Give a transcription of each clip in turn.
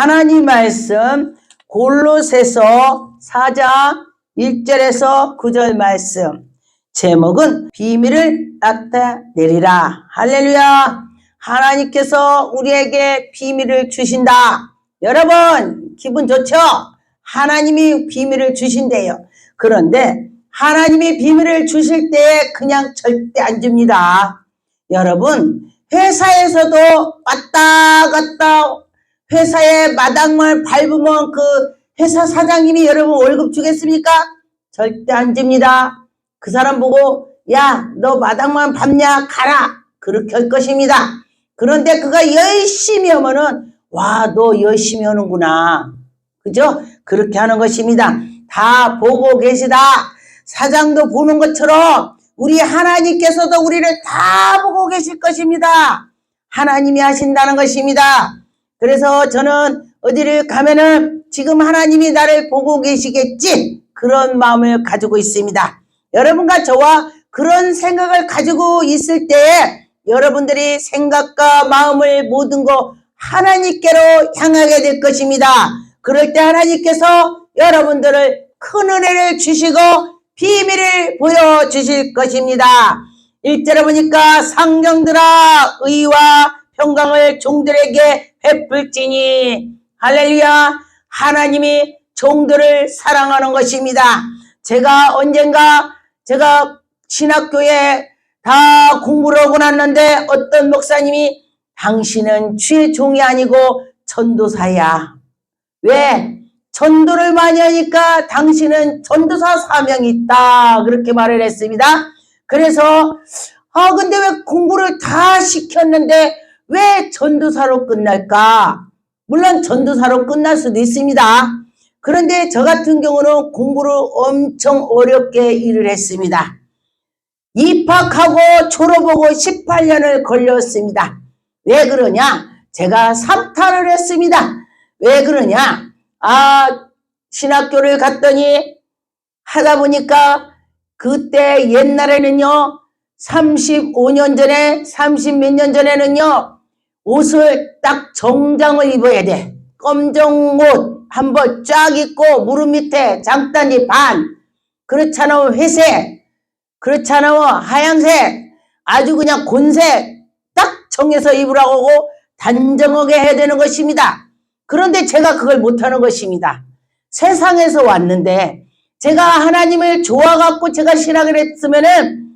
하나님 말씀 골로새서 4장 1절에서 9절 말씀. 제목은 비밀을 나타내리라. 할렐루야. 하나님께서 우리에게 비밀을 주신다. 여러분 기분 좋죠? 하나님이 비밀을 주신대요. 그런데 하나님이 비밀을 주실 때 그냥 절대 안 줍니다. 여러분 회사에서도 왔다 갔다 회사에 마당만 밟으면 그 회사 사장님이 여러분 월급 주겠습니까? 절대 안 줍니다. 그 사람 보고 야 너 마당만 밟냐 가라 그렇게 할 것입니다. 그런데 그가 열심히 하면은 와 너 열심히 하는구나 그죠? 그렇게 하는 것입니다. 다 보고 계시다. 사장도 보는 것처럼 우리 하나님께서도 우리를 다 보고 계실 것입니다. 하나님이 하신다는 것입니다. 그래서 저는 어디를 가면은 지금 하나님이 나를 보고 계시겠지 그런 마음을 가지고 있습니다. 여러분과 저와 그런 생각을 가지고 있을 때에 여러분들이 생각과 마음을 모든 거 하나님께로 향하게 될 것입니다. 그럴 때 하나님께서 여러분들을 큰 은혜를 주시고 비밀을 보여주실 것입니다. 1절에 보니까 상경들아 의와 평강을 종들에게 베풀지니 할렐루야 하나님이 종들을 사랑하는 것입니다. 제가 언젠가 제가 신학교에 다 공부를 하고 났는데 어떤 목사님이 당신은 주의 종이 아니고 전도사야. 왜? 전도를 많이 하니까 당신은 전도사 사명이 있다. 그렇게 말을 했습니다. 그래서 아 근데 왜 공부를 다 시켰는데 왜 전도사로 끝날까? 물론 전도사로 끝날 수도 있습니다. 그런데 저 같은 경우는 공부를 엄청 어렵게 일을 했습니다. 입학하고 졸업하고 18년을 걸렸습니다. 왜 그러냐? 제가 삼탈을 했습니다. 왜 그러냐? 아, 신학교를 갔더니 하다 보니까 그때 옛날에는요, 35년 전에, 30 몇 년 전에는요, 옷을 딱 정장을 입어야 돼. 검정 옷한벌쫙 입고 무릎 밑에 장단이 반. 그렇잖아, 회색. 그렇잖아, 하얀색. 아주 그냥 곤색 딱 정해서 입으라고 하고 단정하게 해야 되는 것입니다. 그런데 제가 그걸 못하는 것입니다. 세상에서 왔는데 제가 하나님을 좋아갖고 제가 신학을 했으면은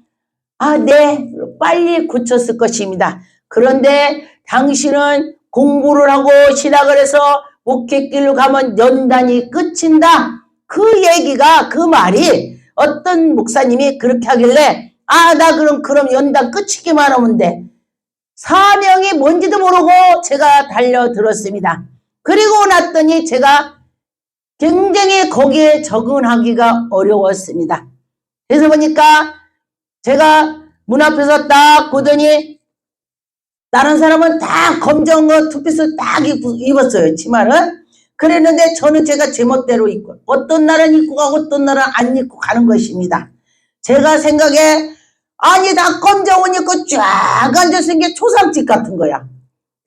아, 네, 빨리 고쳤을 것입니다. 그런데 당신은 공부를 하고 신학을 해서 목회길로 가면 연단이 끝인다. 그 얘기가, 그 말이 어떤 목사님이 그렇게 하길래 아, 나 그럼, 그럼 연단 끝이기만 하면 돼. 사명이 뭔지도 모르고 제가 달려들었습니다. 그리고 났더니 제가 굉장히 거기에 적응하기가 어려웠습니다. 그래서 보니까 제가 문 앞에서 딱 보더니 다른 사람은 다 검정 거 투피스 딱 입- 입었어요. 치마를. 그랬는데 저는 제가 제멋대로 입고 어떤 날은 입고 가고 어떤 날은 안 입고 가는 것입니다. 제가 생각에 아니 다 검정 옷 입고 쫙 앉아서 게 초상집 같은 거야.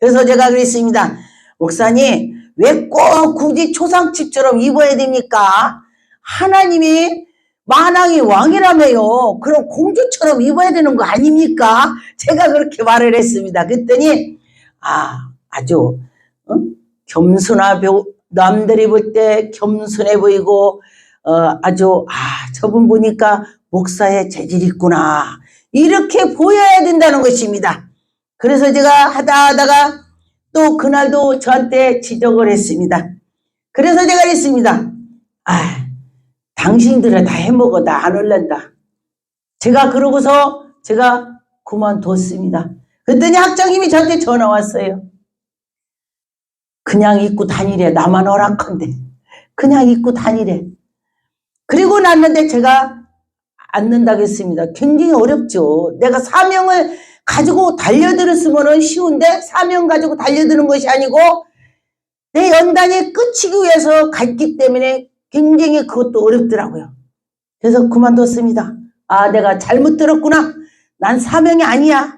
그래서 제가 그랬습니다. 목사님 왜 꼭 굳이 초상집처럼 입어야 됩니까? 하나님이 만왕이 왕이라며요. 그럼 공주처럼 입어야 되는 거 아닙니까? 제가 그렇게 말을 했습니다. 그랬더니 아 아주 어? 겸손하 보 남들이 볼때 겸손해 보이고 어, 아주 아 저분 보니까 목사의 재질이 있구나 이렇게 보여야 된다는 것입니다. 그래서 제가 하다 하다가 또 그날도 저한테 지적을 했습니다. 그래서 제가 했습니다. 아 당신들은 다 해먹어. 나 안 올란다. 제가 그러고서 제가 그만뒀습니다. 그랬더니 학장님이 저한테 전화 왔어요. 그냥 입고 다니래. 나만 허락한데. 그냥 입고 다니래. 그리고 났는데 제가 앉는다고 했습니다. 굉장히 어렵죠. 내가 사명을 가지고 달려들었으면 쉬운데 사명 가지고 달려드는 것이 아니고 내 연단이 끝이기 위해서 갔기 때문에 굉장히 그것도 어렵더라고요. 그래서 그만뒀습니다. 아, 내가 잘못 들었구나. 난 사명이 아니야.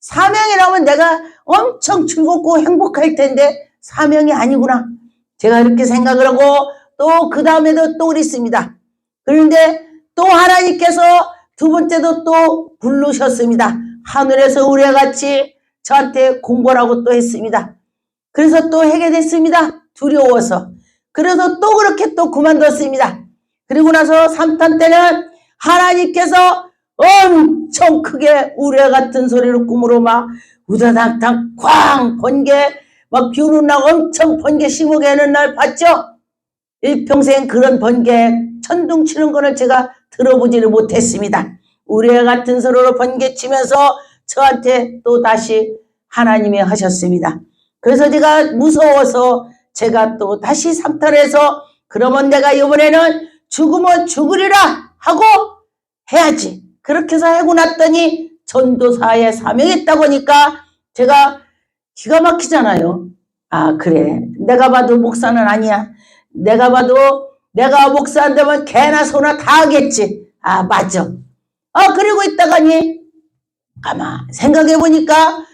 사명이라면 내가 엄청 즐겁고 행복할 텐데 사명이 아니구나. 제가 이렇게 생각을 하고 또 그 다음에도 또 그랬습니다. 그런데 또 하나님께서 두 번째도 또 부르셨습니다. 하늘에서 우리와 같이 저한테 공부라고 또 했습니다. 그래서 또 하게 됐습니다. 두려워서. 그래서 또 그렇게 또 그만뒀습니다. 그리고 나서 3탄 때는 하나님께서 엄청 크게 우레 같은 소리로 꿈으로 막 우다당탕 쾅 번개 막 비오는 날 엄청 번개 심하게 하는 날 봤죠? 일평생 그런 번개 천둥 치는 거를 제가 들어보지를 못했습니다. 우레 같은 소리로 번개 치면서 저한테 또 다시 하나님이 하셨습니다. 그래서 제가 무서워서 제가 또 다시 삼탈해서 그러면 내가 이번에는 죽으면 죽으리라 하고 해야지. 그렇게 해서 하고 났더니 전도사에 사명했다 보니까 제가 기가 막히잖아요. 아, 그래. 내가 봐도 목사는 아니야. 내가 봐도 내가 목사 안 되면 개나 소나 다 하겠지. 아, 맞아. 아, 그리고 있다가니 가만 생각해 보니까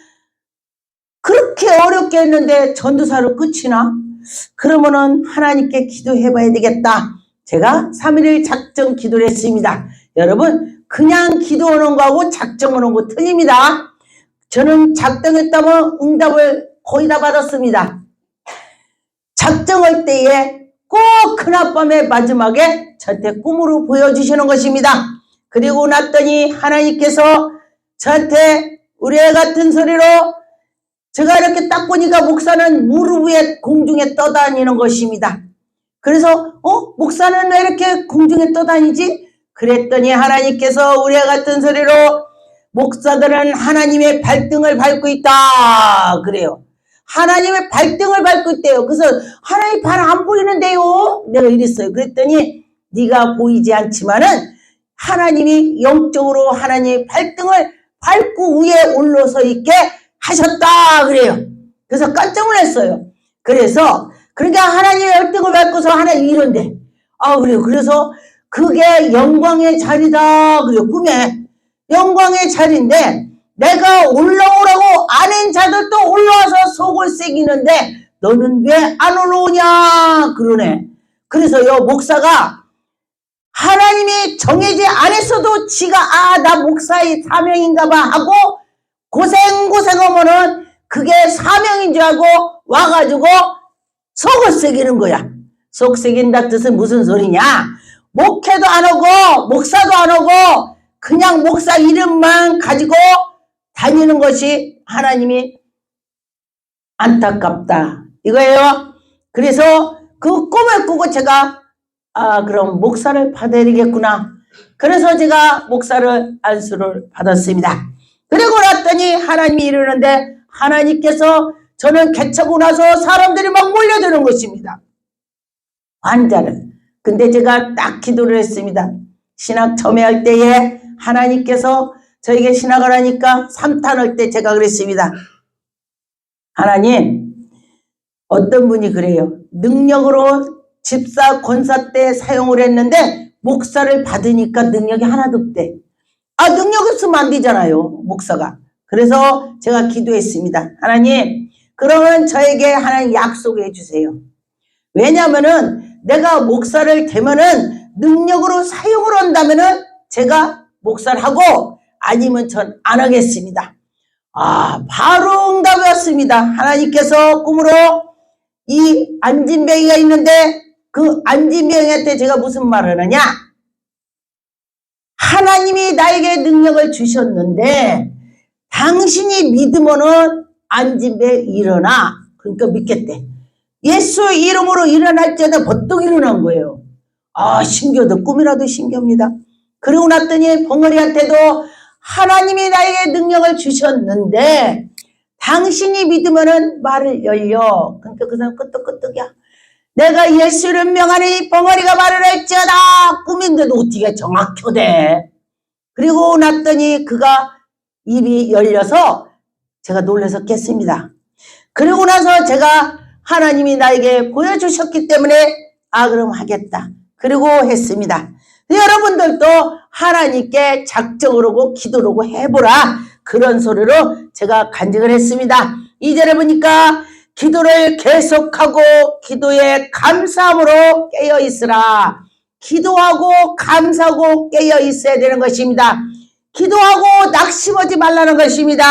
그렇게 어렵게 했는데 전도사로 끝이나? 그러면은 하나님께 기도해 봐야 되겠다. 제가 3일을 작정 기도를 했습니다. 여러분, 그냥 기도하는 거하고 작정하는 거 틀립니다. 저는 작정했다면 응답을 거의 다 받았습니다. 작정할 때에 꼭 그날밤의 마지막에 저한테 꿈으로 보여주시는 것입니다. 그리고 났더니 하나님께서 저한테 우리 애 같은 소리로 제가 이렇게 딱 보니까 목사는 무릎 위에 공중에 떠다니는 것입니다. 그래서 어 목사는 왜 이렇게 공중에 떠다니지? 그랬더니 하나님께서 우리 애 같은 소리로 목사들은 하나님의 발등을 밟고 있다 그래요. 하나님의 발등을 밟고 있대요. 그래서 하나님 발 안 보이는데요. 내가 이랬어요. 그랬더니 네가 보이지 않지만은 하나님이 영적으로 하나님의 발등을 밟고 위에 올라서 있게 하셨다 그래요. 그래서 깜짝 놀랐어요. 그래서 그러니까 하나님의 열등을 밟고서 하나님 이런데 아 그래요. 그래서 그게 영광의 자리다 그래요. 꿈에 영광의 자리인데 내가 올라오라고 아는 자들도 올라와서 속을 새기는데 너는 왜 안 올라오냐 그러네. 그래서 요 목사가 하나님이 정해지 않았어도 지가 아 나 목사의 사명인가 봐 하고 고생고생하면은 그게 사명인 줄 알고 와가지고 속을 새기는 거야. 속 새긴다 뜻은 무슨 소리냐? 목회도 안 오고 목사도 안 오고 그냥 목사 이름만 가지고 다니는 것이 하나님이 안타깝다. 이거예요. 그래서 그 꿈을 꾸고 제가 아 그럼 목사를 받아야 되겠구나. 그래서 제가 목사를 안수를 받았습니다. 그리고 났더니 하나님이 이러는데 하나님께서 저는 개척고 나서 사람들이 막 몰려드는 것입니다. 환자를. 근데 제가 딱 기도를 했습니다. 신학 처음에 할 때에 하나님께서 저에게 신학을 하니까 삼탄할 때 제가 그랬습니다. 하나님, 어떤 분이 그래요. 능력으로 집사, 권사 때 사용을 했는데 목사를 받으니까 능력이 하나도 없대. 아, 능력 없으면 안 되잖아요. 목사가. 그래서 제가 기도했습니다. 하나님, 그러면 저에게 하나님 약속해 주세요. 왜냐면은 내가 목사를 되면은 능력으로 사용을 한다면은 제가 목사를 하고 아니면 전 안 하겠습니다. 아, 바로 응답이었습니다. 하나님께서 꿈으로 이 안진뱅이가 있는데 그 안진뱅이한테 제가 무슨 말을 하냐? 하나님이 나에게 능력을 주셨는데 당신이 믿으면은 안진뱅 일어나. 그러니까 믿겠대. 예수 이름으로 일어날 때는 버떡 일어난 거예요. 아, 신기하다. 꿈이라도 신기합니다. 그러고 났더니 벙어리한테도 하나님이 나에게 능력을 주셨는데 당신이 믿으면은 말을 열려. 그러니까 그 사람 끄떡끄떡이야. 내가 예수를 명하니 벙어리가 말을 할지어다. 꿈인데도 어떻게 정확효대. 그리고 났더니 그가 입이 열려서 제가 놀라서 깼습니다. 그리고 나서 제가 하나님이 나에게 보여주셨기 때문에 아 그럼 하겠다. 그리고 했습니다. 여러분들도 하나님께 기도를 하고 해보라. 그런 소리로 제가 간증을 했습니다. 이절에 보니까 기도를 계속하고 기도에 감사함으로 깨어 있으라. 기도하고 감사하고 깨어 있어야 되는 것입니다. 기도하고 낙심하지 말라는 것입니다.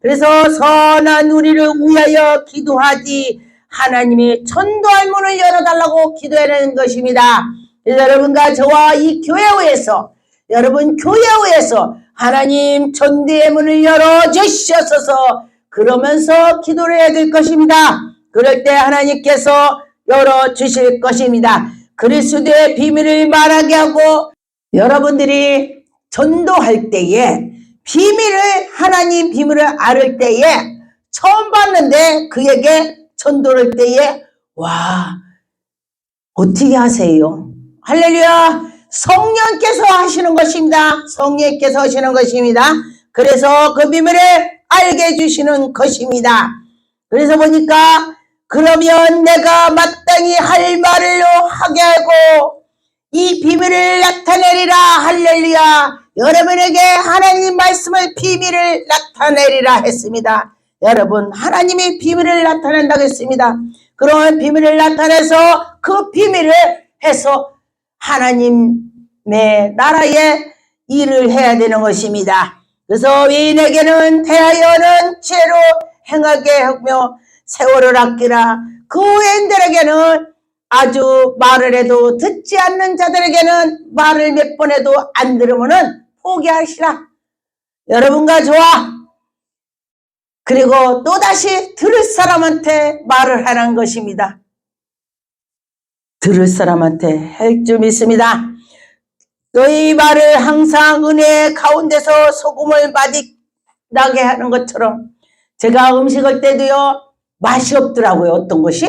그래서 선한 우리를 위하여 기도하지 하나님이 전도할 문을 열어달라고 기도해야 되는 것입니다. 여러분과 저와 이 교회에서 여러분 교회에서 하나님 전대의 문을 열어 주시옵소서 그러면서 기도를 해야 될 것입니다. 그럴 때 하나님께서 열어 주실 것입니다. 그리스도의 비밀을 말하게 하고 여러분들이 전도할 때에 비밀을 하나님 비밀을 알을 때에 처음 봤는데 그에게 전도할 때에 와 어떻게 하세요? 할렐루야 성령께서 하시는 것입니다. 성령께서 하시는 것입니다. 그래서 그 비밀을 알게 해주시는 것입니다. 그래서 보니까 그러면 내가 마땅히 할 말을 하게 하고 이 비밀을 나타내리라 할렐루야 여러분에게 하나님 말씀을 비밀을 나타내리라 했습니다. 여러분 하나님이 비밀을 나타낸다고 했습니다. 그런 비밀을 나타내서 그 비밀을 해서 하나님의 나라에 일을 해야 되는 것입니다. 그래서 위인에게는 대하여는 죄로 행하게 하며 세월을 아끼라 그 외인들에게는 아주 말을 해도 듣지 않는 자들에게는 말을 몇 번 해도 안 들으면은 포기하시라. 여러분과 저와 그리고 또다시 들을 사람한테 말을 하는 것입니다. 들을 사람한테 할 줄 믿습니다. 너희 말을 항상 은혜 가운데서 소금을 맛나게 하는 것처럼 제가 음식할 때도요 맛이 없더라고요 어떤 것이.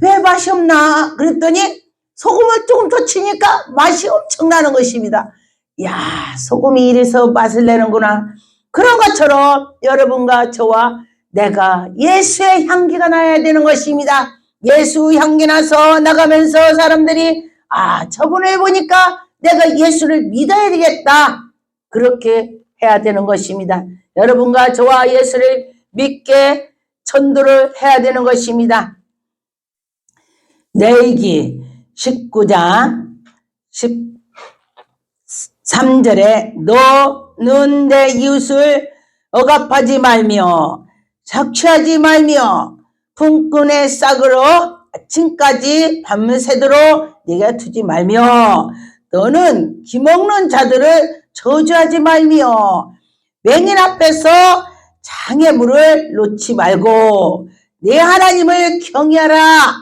왜 맛이 없나? 그랬더니 소금을 조금 더 치니까 맛이 엄청나는 것입니다. 야 소금이 이래서 맛을 내는구나. 그런 것처럼 여러분과 저와 내가 예수의 향기가 나야 되는 것입니다. 예수 향기 나서 나가면서 사람들이 아 저분을 보니까 내가 예수를 믿어야 되겠다 그렇게 해야 되는 것입니다 여러분과 저와 예수를 믿게 전도를 해야 되는 것입니다. 내기 19장 13절에 너는 내 이웃을 억압하지 말며 착취하지 말며 품꾼의 싹으로 아침까지 밤새도록 네가 두지 말며 너는 기먹는 자들을 저주하지 말며 맹인 앞에서 장애물을 놓지 말고 내 하나님을 경외하라.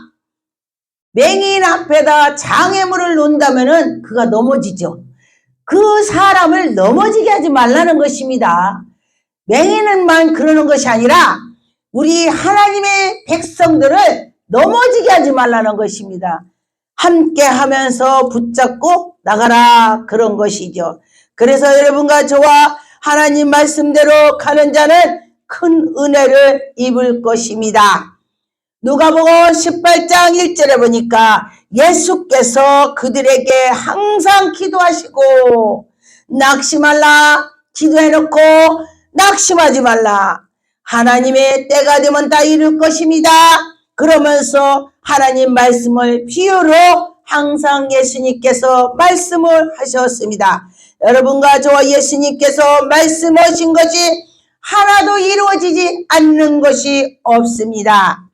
맹인 앞에다 장애물을 놓는다면은 그가 넘어지죠. 그 사람을 넘어지게 하지 말라는 것입니다. 맹인은만 그러는 것이 아니라 우리 하나님의 백성들을 넘어지게 하지 말라는 것입니다. 함께 하면서 붙잡고 나가라 그런 것이죠. 그래서 여러분과 저와 하나님 말씀대로 가는 자는 큰 은혜를 입을 것입니다. 누가복음 18장 1절에 보니까 예수께서 그들에게 항상 기도하시고 낙심할라 기도해놓고 낙심하지 말라 하나님의 때가 되면 다 이룰 것입니다. 그러면서 하나님 말씀을 비유로 항상 예수님께서 말씀을 하셨습니다. 여러분과 저와 예수님께서 말씀하신 것이 하나도 이루어지지 않는 것이 없습니다.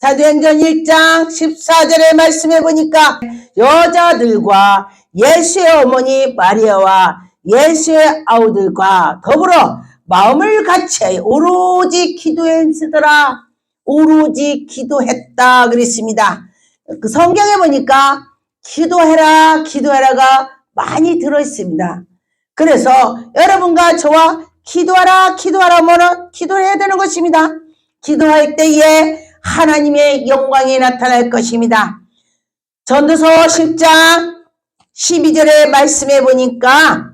사도행전 1장 14절의 말씀해 보니까 여자들과 예수의 어머니 마리아와 예수의 아우들과 더불어 마음을 같이 오로지 기도에 쓰더라. 오로지 기도했다 그랬습니다. 그 성경에 보니까 기도해라 기도해라가 많이 들어있습니다. 그래서 여러분과 저와 기도하라 기도하라 뭐는 기도해야 되는 것입니다. 기도할 때에 하나님의 영광이 나타날 것입니다. 전도서 10장 12절의 말씀해 보니까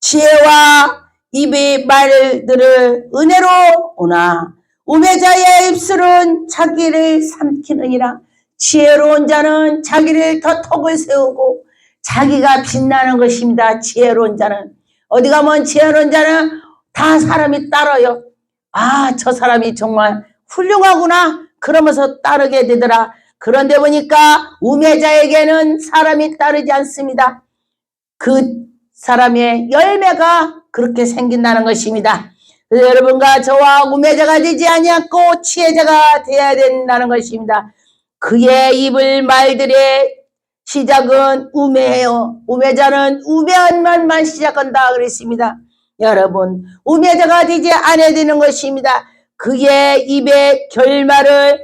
지혜와 입의 말들을 은혜로 오나 우매자의 입술은 자기를 삼키느니라 지혜로운 자는 자기를 더 턱을 세우고 자기가 빛나는 것입니다. 지혜로운 자는. 어디 가면 지혜로운 자는 다 사람이 따라요. 아, 저 사람이 정말 훌륭하구나. 그러면서 따르게 되더라. 그런데 보니까 우매자에게는 사람이 따르지 않습니다. 그 사람의 열매가 그렇게 생긴다는 것입니다. 여러분과 저와 우매자가 되지 아니었고 치혜자가 되어야 된다는 것입니다. 그의 입을 말들의 시작은 우매해요. 우매자는 우매한 말만 시작한다 그랬습니다. 여러분, 우매자가 되지 않아야 되는 것입니다. 그의 입의 결말을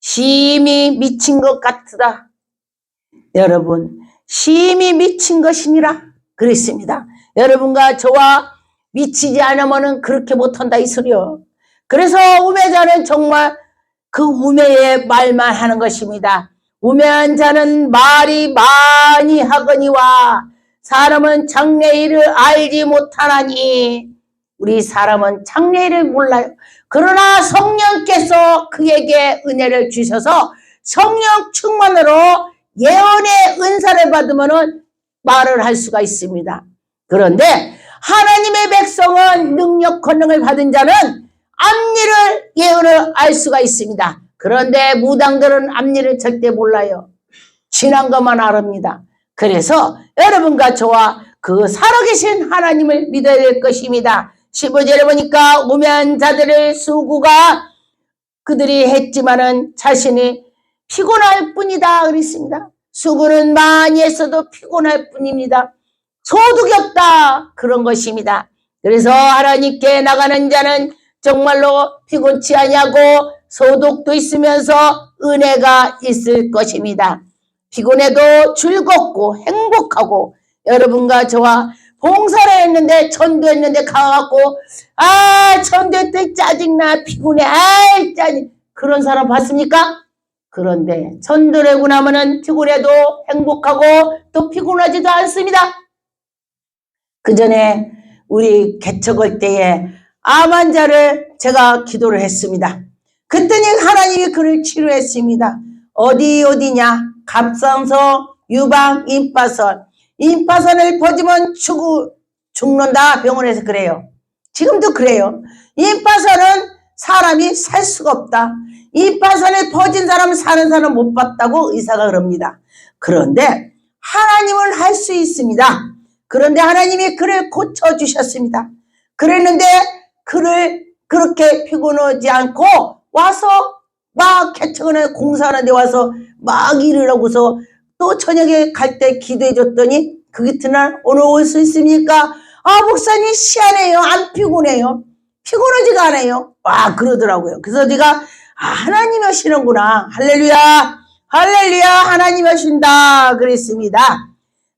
심히 미친 것 같으다. 여러분, 심히 미친 것이니라 그랬습니다. 여러분과 저와 미치지 않으면 그렇게 못한다 이 소리요. 그래서 우매자는 정말 그 우매의 말만 하는 것입니다. 우매한 자는 말이 많이 하거니와 사람은 장래일을 알지 못하나니 우리 사람은 장래일을 몰라요. 그러나 성령께서 그에게 은혜를 주셔서 성령 충만으로 예언의 은사를 받으면 말을 할 수가 있습니다. 그런데 하나님의 백성은 능력 권능을 받은 자는 앞니를 예언을 알 수가 있습니다. 그런데 무당들은 앞니를 절대 몰라요. 지난 것만 알합니다. 그래서 여러분과 저와 그 살아계신 하나님을 믿어야 될 것입니다. 15절에 보니까 우매한 자들의 수구가 그들이 했지만은 자신이 피곤할 뿐이다 그랬습니다. 수구는 많이 했어도 피곤할 뿐입니다. 소득이 없다 그런 것입니다. 그래서 하나님께 나가는 자는 정말로 피곤치 아니하고 소득도 있으면서 은혜가 있을 것입니다. 피곤해도 즐겁고 행복하고 여러분과 저와 봉사를 했는데 전도했는데 가갖고 아 전도했더니 짜증나 피곤해 아이 짜증 그런 사람 봤습니까? 그런데 전도를 하고 나면은 피곤해도 행복하고 또 피곤하지도 않습니다. 그 전에 우리 개척할 때에 암 환자를 제가 기도를 했습니다. 그랬더니 하나님이 그를 치료했습니다. 어디 어디냐? 갑상선, 유방, 임파선. 임파선을 퍼지면 죽, 죽는다 병원에서 그래요. 지금도 그래요. 임파선은 사람이 살 수가 없다. 임파선에 퍼진 사람은 사는 사람 못 봤다고 의사가 그럽니다. 그런데 하나님은 할수 있습니다. 그런데 하나님이 그를 고쳐주셨습니다. 그랬는데 그를 그렇게 피곤하지 않고 와서 막 개척원에 공사하는 데 와서 막 일을 하고서 또 저녁에 갈 때 기도해 줬더니 그 이튿날 오늘 올 수 있습니까? 아 목사님 시원해요. 안 피곤해요. 피곤하지가 않아요. 와 그러더라고요. 그래서 내가 아, 하나님 하시는구나. 할렐루야. 할렐루야. 하나님 하신다. 그랬습니다.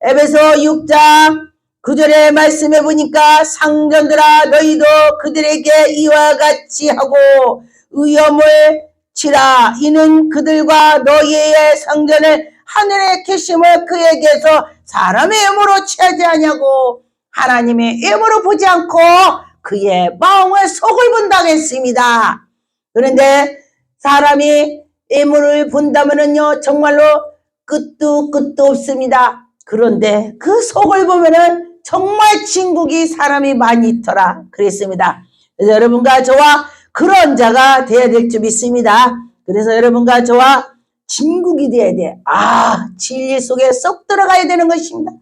에베소 6장 9절에 말씀해 보니까 상전들아 너희도 그들에게 이와 같이 하고 위험을 치라 이는 그들과 너희의 상전을 하늘의 계심을 그에게서 사람의 애으로 취하지 아니하고 하나님의 애으로 보지 않고 그의 마음을 속을 본다고 했습니다. 그런데 사람이 애물을 본다면은요 정말로 끝도 끝도 없습니다. 그런데 그 속을 보면은 정말 진국이 사람이 많이 있더라 그랬습니다. 여러분과 저와 그런 자가 되어야 될 줄 믿습니다. 그래서 여러분과 저와 진국이 돼야 돼. 아 진리 속에 쏙 들어가야 되는 것입니다.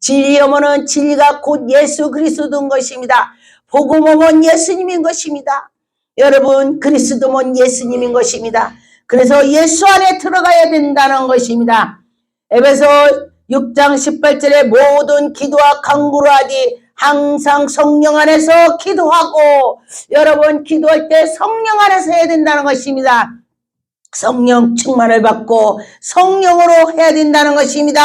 진리 어머는 진리가 곧 예수 그리스도인 것입니다. 복음 어머는 예수님인 것입니다. 여러분 그리스도는 예수님인 것입니다. 그래서 예수 안에 들어가야 된다는 것입니다. 에베소 6장 18절에 모든 기도와 강구로 하디 항상 성령 안에서 기도하고 여러분 기도할 때 성령 안에서 해야 된다는 것입니다. 성령 충만을 받고 성령으로 해야 된다는 것입니다.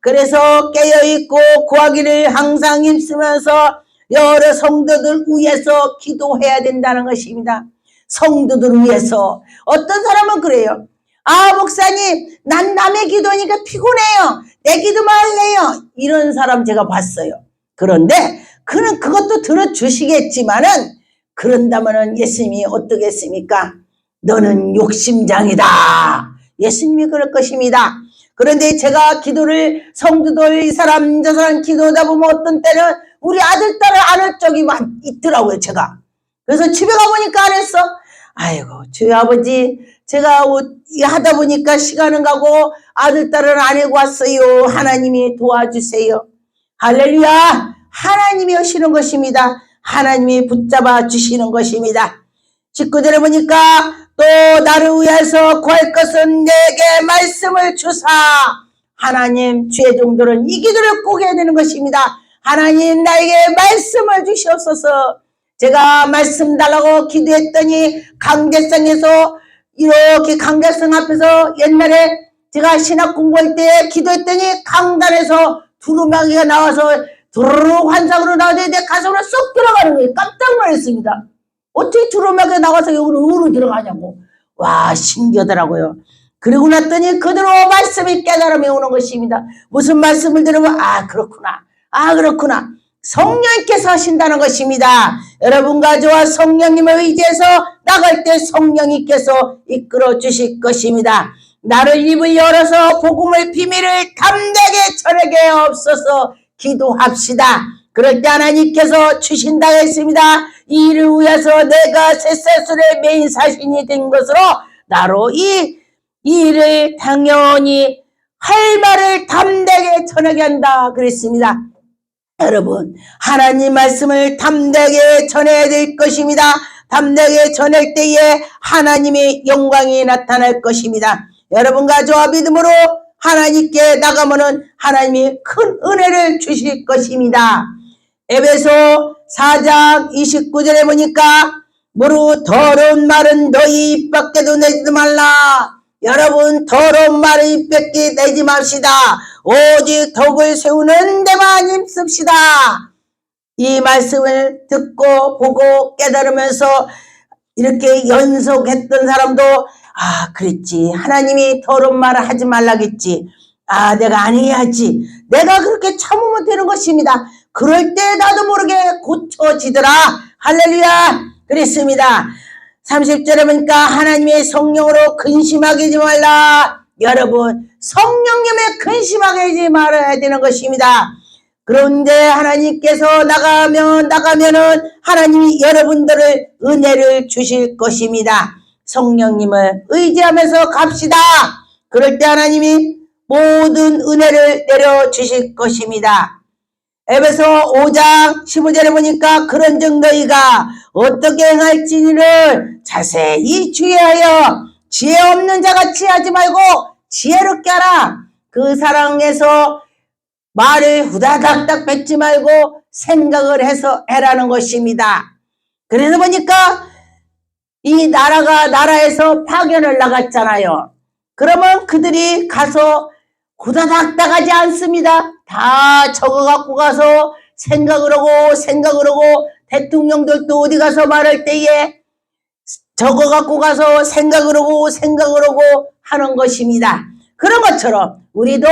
그래서 깨어있고 구하기를 항상 힘쓰면서 여러 성도들 위해서 기도해야 된다는 것입니다. 성도들 위해서 어떤 사람은 그래요. 아 목사님 난 남의 기도니까 피곤해요. 내 기도만 할래요. 이런 사람 제가 봤어요. 그런데 그는 그것도 들어주시겠지만은 그런다면은 예수님이 어떻겠습니까? 너는 욕심장이다. 예수님이 그럴 것입니다. 그런데 제가 기도를 성도들 이 사람 저 사람 기도하다 보면 어떤 때는 우리 아들 딸을 안할 적이 많 있더라고요 제가. 그래서 집에 가보니까 안 했어. 아이 아이고, 주여 아버지, 제가 하다 보니까 시간은 가고 아들, 딸은 안 해고 왔어요. 하나님이 도와주세요. 할렐루야! 하나님이 하시는 것입니다. 하나님이 붙잡아 주시는 것입니다. 19절에 보니까 또 나를 위해서 구할 것은 내게 말씀을 주사 하나님 주의 종들은 이 기도를 꼭 해야 되는 것입니다. 하나님 나에게 말씀을 주시옵소서 제가 말씀 달라고 기도했더니 강대성에서 이렇게 강대성 앞에서 옛날에 제가 신학 공부할 때 기도했더니 강단에서 두루마기가 나와서 두루룩 환상으로 나오는데 내 가슴으로 쏙 들어가는 거예요. 깜짝 놀랐습니다. 어떻게 두루마기가 나와서 여기로 으로 들어가냐고. 와, 신기하더라고요. 그리고 났더니 그대로 말씀이 깨달음이 오는 것입니다. 무슨 말씀을 들으면, 아, 그렇구나. 아, 그렇구나. 성령께서 하신다는 것입니다. 여러분과 저와 성령님을 의지해서 나갈 때 성령님께서 이끌어 주실 것입니다. 나를 입을 열어서 복음의 비밀을 담대게 전하게 없어서 기도합시다. 그럴 때 하나님께서 주신다 했습니다. 이 일을 위해서 내가 셋셋술의 메인 사신이 된 것으로 나로 이, 이 일을 당연히 할 말을 담대게 전하게 한다 그랬습니다. 여러분, 하나님 말씀을 담대게 전해야 될 것입니다. 담대게 전할 때에 하나님의 영광이 나타날 것입니다. 여러분과 저와 믿음으로 하나님께 나가면은 하나님이 큰 은혜를 주실 것입니다. 에베소 4장 29절에 보니까 무릇 더러운 말은 너희 입 밖에도 내지도 말라. 여러분 더러운 말을 입 밖에 내지 맙시다. 오직 덕을 세우는 데만 힘씁시다. 이 말씀을 듣고 보고 깨달으면서 이렇게 연속했던 사람도 아 그랬지. 하나님이 더러운 말을 하지 말라겠지. 아 내가 안 해야지. 내가 그렇게 참으면 되는 것입니다. 그럴 때 나도 모르게 고쳐지더라. 할렐루야. 그랬습니다. 30절에 보니까 하나님의 성령으로 근심하게 하지 말라. 여러분 성령님의 근심하게 말아야 되는 것입니다 그런데 하나님께서 나가면 나가면은 하나님이 여러분들을 은혜를 주실 것입니다. 성령님을 의지하면서 갑시다. 그럴 때 하나님이 모든 은혜를 내려 주실 것입니다. 에베소 5장 15절에 보니까 그런즉 너희가 어떻게 행할지를 자세히 주의하여 지혜 없는 자같이 하지 말고 지혜롭게 하라. 그 사랑에서 말을 후다닥닥 뱉지 말고 생각을 해서 해라는 것입니다. 그래서 보니까 이 나라가 나라에서 파견을 나갔잖아요. 그러면 그들이 가서 후다닥닥 하지 않습니다. 다 적어 갖고 가서 생각을 하고 생각을 하고 대통령들도 어디 가서 말할 때에 적어 갖고 가서 생각을 하고 생각을 하고 하는 것입니다. 그런 것처럼 우리도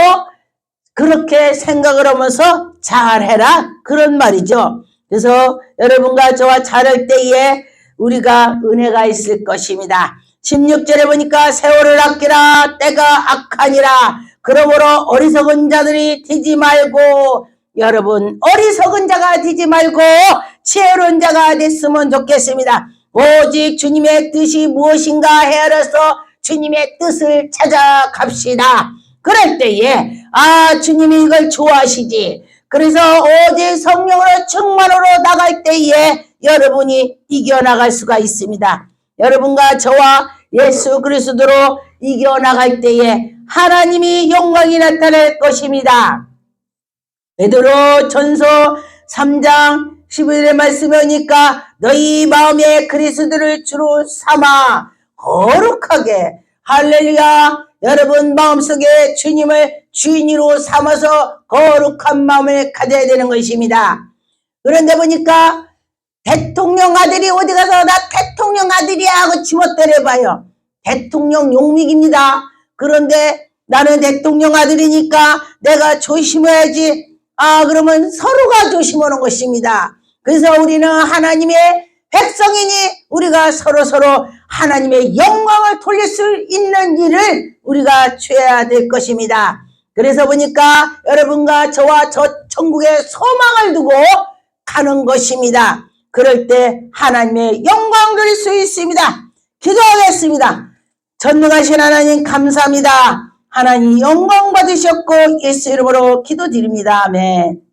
그렇게 생각을 하면서 잘해라 그런 말이죠. 그래서 여러분과 저와 잘할 때에 우리가 은혜가 있을 것입니다. 16절에 보니까 세월을 아끼라 때가 악하니라 그러므로 어리석은 자들이 되지 말고 여러분 어리석은 자가 되지 말고 지혜로운 자가 됐으면 좋겠습니다. 오직 주님의 뜻이 무엇인가 헤아려서 주님의 뜻을 찾아갑시다. 그럴 때에 아 주님이 이걸 좋아하시지. 그래서 오직 성령으로 충만으로 나갈 때에 여러분이 이겨나갈 수가 있습니다. 여러분과 저와 예수 그리스도로 이겨나갈 때에 하나님이 영광이 나타날 것입니다. 베드로 전서 3장 11절의 말씀이니까 너희 마음에 그리스도를 주로 삼아 거룩하게 할렐루야 여러분 마음속에 주님을 주인으로 삼아서 거룩한 마음을 가져야 되는 것입니다. 그런데 보니까 대통령 아들이 어디 가서 나 대통령 아들이야 하고 지멋대려봐요. 대통령 용믹입니다. 그런데 나는 대통령 아들이니까 내가 조심해야지. 아 그러면 서로가 조심하는 것입니다. 그래서 우리는 하나님의 백성이니 우리가 서로 서로 하나님의 영광을 돌릴 수 있는 일을 우리가 취해야 될 것입니다. 그래서 보니까 여러분과 저와 저 천국의 소망을 두고 가는 것입니다. 그럴 때 하나님의 영광 돌릴 수 있습니다. 기도하겠습니다. 전능하신 하나님 감사합니다. 하나님 영광 받으셨고 예수 이름으로 기도드립니다. 아멘.